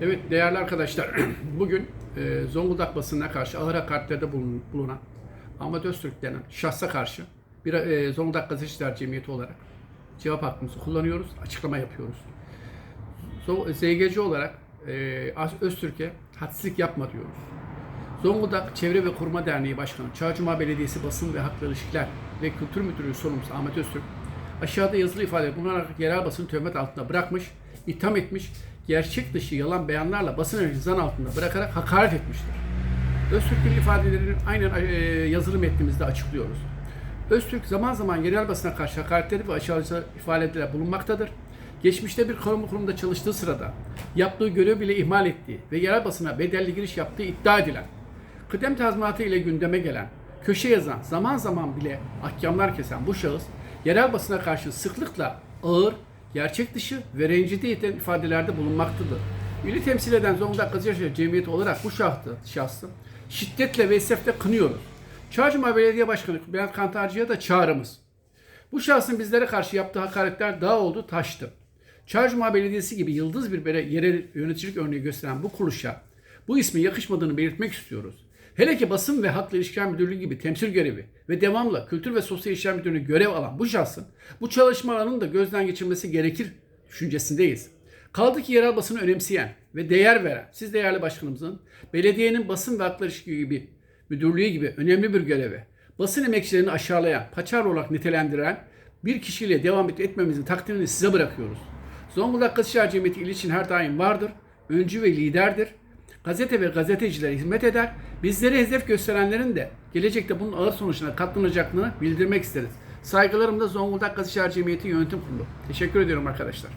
Evet değerli arkadaşlar, bugün e, Zonguldak basınına karşı ağır hakaretlerde bulun- bulunan Ahmet Öztürk denen şahsa karşı bir e, Zonguldak Gazeteciler Cemiyeti olarak cevap hakkımızı kullanıyoruz, açıklama yapıyoruz. Zo- ZGC olarak e, Öztürk'e hadsizlik yapma diyoruz. Zonguldak Çevre ve Koruma Derneği Başkanı, Çağcuma Belediyesi Basın ve Halkla İlişkiler ve Kültür Müdürlüğü sorumlusu Ahmet Öztürk, aşağıda yazılı ifade bulunarak yerel basını töhmet altında bırakmış, itham etmiş, gerçek dışı yalan beyanlarla basın önünü zan altında bırakarak hakaret etmiştir. Öztürk'ün ifadelerini aynen e, yazılı metnimizde açıklıyoruz. Öztürk zaman zaman yerel basına karşı hakaretleri ve aşağılayıcı ifadelerde bulunmaktadır. Geçmişte bir kamu kurumunda çalıştığı sırada yaptığı görev bile ihmal ettiği ve yerel basına bedelli giriş yaptığı iddia edilen, kıdem tazminatı ile gündeme gelen, köşe yazan, zaman zaman bile ahkamlar kesen bu şahıs, yerel basına karşı sıklıkla ağır, gerçek dışı ve rencide eden ifadelerde bulunmaktadır. Üyeli temsil eden Zonguldak Gazeteciler Cemiyeti olarak bu şahsı, şahsı şiddetle ve esefle kınıyoruz. Çağcıma Belediye Başkanı Bülent Kantarcı'ya da çağrımız. Bu şahsın bizlere karşı yaptığı hakaretler dağ oldu, taştı. Çağcıma Belediyesi gibi yıldız bir yerel yöneticilik örneği gösteren bu kuruluşa bu ismin yakışmadığını belirtmek istiyoruz. Hele ki basın ve halkla ilişkiler müdürlüğü gibi temsil görevi ve devamlı kültür ve sosyal işler müdürlüğü görev alan bu şahsın bu çalışmalarının da gözden geçirmesi gerekir düşüncesindeyiz. Kaldı ki yerel basını önemseyen ve değer veren siz değerli başkanımızın belediyenin basın ve halkla ilişki gibi müdürlüğü gibi önemli bir görevi basın emekçilerini aşağılayan, paçar olarak nitelendiren bir kişiyle devam et- etmemizin takdirini size bırakıyoruz. Zonguldak Gazeteciler Cemiyeti il için her daim vardır, öncü ve liderdir. Gazete ve gazetecilere hizmet eder. Bizlere hedef gösterenlerin de gelecekte bunun ağır sonuçlarına katlanacaklarını bildirmek isteriz. Saygılarımla Zonguldak Gazeteciler Cemiyeti Yönetim Kurulu. Teşekkür ediyorum arkadaşlar.